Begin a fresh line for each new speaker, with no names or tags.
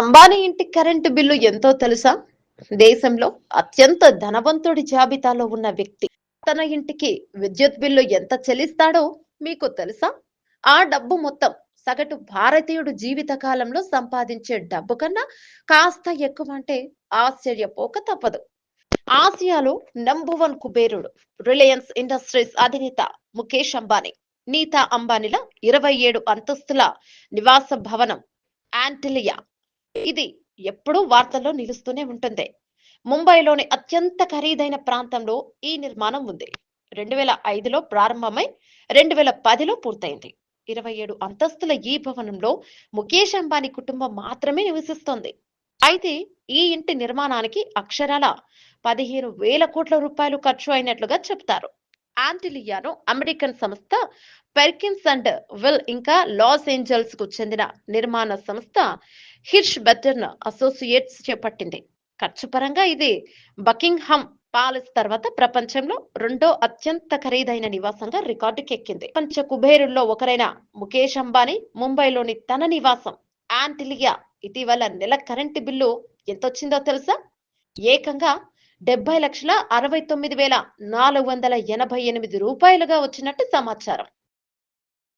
అంబానీ ఇంటి current bill ఎంతో తెలుసా? దేశంలో అత్యంత ధనవంతుడి జాబితాలో ఉన్న వ్యక్తి తన ఇంటికి విద్యుత్ బిల్లు ఎంత చెల్లిస్తాడో మీకు తెలుసా? ఆ డబ్బు మొత్తం సగటు భారతీయుడు జీవిత కాలంలో సంపాదించే డబ్బు కన్నా కాస్త ఎక్కువ అంటే ఆశ్చర్యపోక తప్పదు. ఆసియాలో నంబర్ వన్ కుబేరుడు రిలయన్స్ ఇండస్ట్రీస్ అధినేత ముఖేష్ అంబానీ నీతా అంబానీల ఇరవై ఏడు అంతస్తుల నివాస భవనం ఆంటిలియా ఇది ఎప్పుడూ వార్తల్లో నిలుస్తూనే ఉంటుంది. ముంబైలోని అత్యంత ఖరీదైన ప్రాంతంలో ఈ నిర్మాణం ఉంది. రెండు వేల ఐదులో ప్రారంభమై రెండు వేల పదిలో పూర్తయింది. ఇరవై ఏడు అంతస్తుల ఈ భవనంలో ముఖేష్ అంబానీ కుటుంబం మాత్రమే నివసిస్తోంది. అయితే ఈ ఇంటి నిర్మాణానికి అక్షరాల పదిహేను వేల కోట్ల రూపాయలు ఖర్చు అయినట్లుగా చెప్తారు. ఆంటిలియాను అమెరికన్ సంస్థ పెర్కిన్స్ అండ్ విల్ ఇంకా లాస్ ఏంజల్స్కు చెందిన నిర్మాణ సంస్థ హిర్ష్ బెటర్న్ అసోసియేట్స్ చేపట్టింది. ఖర్చు పరంగా ఇది బకింగ్హమ్ పాలస్ తర్వాత ప్రపంచంలో రెండో అత్యంత ఖరీదైన నివాసంగా రికార్డుకెక్కింది. పంచ కుబేరుల్లో ఒకరైన ముఖేష్ అంబానీ ముంబైలోని తన నివాసం ఆంటిలియా. ఇటీవల నెల కరెంటు బిల్లు ఎంతొచ్చిందో తెలుసా? ఏకంగా డెబ్బై లక్షల అరవై తొమ్మిది వేల నాలుగు వందల ఎనభై ఎనిమిది రూపాయలుగా వచ్చినట్టు సమాచారం.